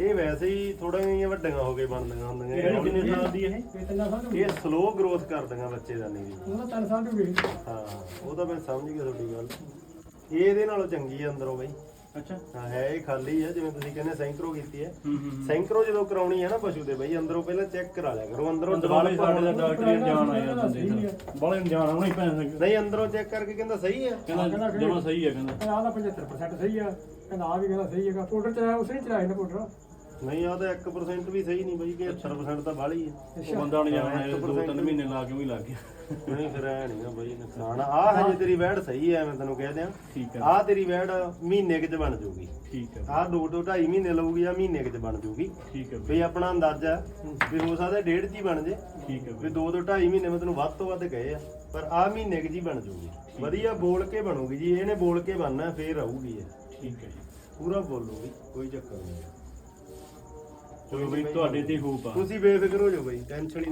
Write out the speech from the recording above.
ਇਹ ਵੈਸੇ ਹੀ ਥੋੜਾ ਜਿਹੀਆਂ ਵੱਡੀਆਂ ਹੋ ਕੇ ਬਣਦੀਆਂ ਹੁੰਦੀਆਂ ਇਹ ਕਿੰਨੇ ਸਾਲ ਦੀ ਇਹ? ਇਹ ਤਿੰਨ ਸਾਲ ਹੋ ਗਏ ਇਹ ਸਲੋ ਗਰੋਥ ਕਰਦੀਆਂ ਬੱਚੇ ਦਾ ਨਹੀਂ। ਉਹਦਾ ਤਿੰਨ ਸਾਲ ਹੋ ਗਏ ਹਾਂ ਉਹ ਤਾਂ ਮੈਂ ਸਮਝ ਗਿਆ ਤੁਹਾਡੀ ਗੱਲ। ਇਹ ਇਹਦੇ ਨਾਲੋਂ ਚੰਗੀ ਆ ਅੰਦਰੋਂ ਬਈ। ਅੱਛਾ। ਹਾਂ ਹੈ ਇਹ ਖਾਲੀ ਆ ਜਿਵੇਂ ਤੁਸੀਂ ਕਹਿੰਦੇ ਸੈਂਕਰੋ ਕੀਤੀ ਹੈ। ਹੂੰ ਹੂੰ ਸੈਂਕਰੋ ਜਦੋਂ ਕਰਾਉਣੀ ਹੈ ਨਾ ਪਸ਼ੂ ਦੇ ਬਈ ਅੰਦਰੋਂ ਪਹਿਲਾਂ ਚੈੱਕ ਕਰਾ ਲਿਆ ਕਰੋ ਅੰਦਰੋਂ ਅੰਦਰੋਂ develop ਸਾਡੇ ਦਾ ਡਾਕਟਰ ਜਾਣ ਆਇਆ ਬੰਦੇ ਦਾ ਬੜੇ ਜਾਣ ਆਉਣਾ ਹੀ ਪੈਣਾ ਨਹੀਂ ਅੰਦਰੋਂ ਚੈੱਕ ਕਰਕੇ ਕਹਿੰਦਾ ਸਹੀ ਹੈ ਕਹਿੰਦਾ ਜਮਾ ਸਹੀ ਹੈ ਕਹਿੰਦਾ। ਆਹ ਦਾ 75% ਸਹੀ ਆ। ਕਹਿੰਦਾ ਆ ਵੀ ਕਹਿੰਦਾ ਸਹੀ ਹੈਗਾ। ਪਾਊਡਰ ਚਲਾਇਆ ਉਸੇ ਨੇ ਚਲਾਇਆ ਨਾ ਪਾਊਡਰ। ਨਹੀਂ ਆ ਤਾਂ 1% ਵੀ ਸਹੀ ਨਹੀਂ ਬਈ ਕਿ 70% ਤਾਂ ਬਾਹਲੀ ਹੈ ਉਹ ਬੰਦਾ ਹੁਣ ਜਾਣਾ ਦੋ ਤਿੰਨ ਮਹੀਨੇ ਲਾ ਕੇ ਵੀ ਲੱਗ ਗਿਆ। ਨਹੀਂ ਫਿਰ ਐ ਨਹੀਂ ਨਾ ਬਈ ਨੁਕਸਾਨ ਆ। ਹਜੇ ਤੇਰੀ ਵੈੜ ਸਹੀ ਐ ਮੈਂ ਤੈਨੂੰ ਕਹਿ ਦਿਆਂ। ਠੀਕ ਹੈ ਆ ਤੇਰੀ ਵੈੜ ਮਹੀਨੇ ਕੁ ਚ ਬਣ ਜਾਊਗੀ ਠੀਕ ਹੈ ਆ ਦੋ ਤੋਂ ਢਾਈ ਮਹੀਨੇ ਲਊਗੀ ਆ ਮਹੀਨੇ ਕੁ ਚ ਬਣ ਜਾਊਗੀ ਠੀਕ ਹੈ ਬਈ। ਆਪਣਾ ਅੰਦਾਜ਼ਾ ਵੀ ਹੋ ਸਕਦਾ ਡੇਢ ਚ ਹੀ ਬਣ ਜੇ। ਠੀਕ ਹੈ ਵੀ ਦੋ ਤੋਂ ਢਾਈ ਮਹੀਨੇ ਮੈਂ ਤੈਨੂੰ ਵੱਧ ਤੋਂ ਵੱਧ ਕਹੇ ਆ ਪਰ ਆ ਮਹੀਨੇ ਕੁ ਹੀ ਬਣ ਜਾਊਗੀ ਵਧੀਆ ਬੋਲ ਕੇ ਬਣੂਗੀ ਜੀ ਇਹਨੇ ਬੋਲ ਕੇ ਬਣਨਾ ਫੇਰ ਆਊਗੀ ਇਹ। ਠੀਕ ਹੈ ਜੀ। ਪੂਰਾ ਬੋਲੂਗੀ ਕੋਈ ਚੱਕਰ ਨਹੀਂ ਚਲੋ ਬਈ ਤੁਹਾਡੇ ਤੇ ਹੋਪ ਆ ਤੁਸੀਂ ਬੇਫਿਕਰ ਹੋ ਜਾਓ ਬਈ ਟੈਨਸ਼ਨ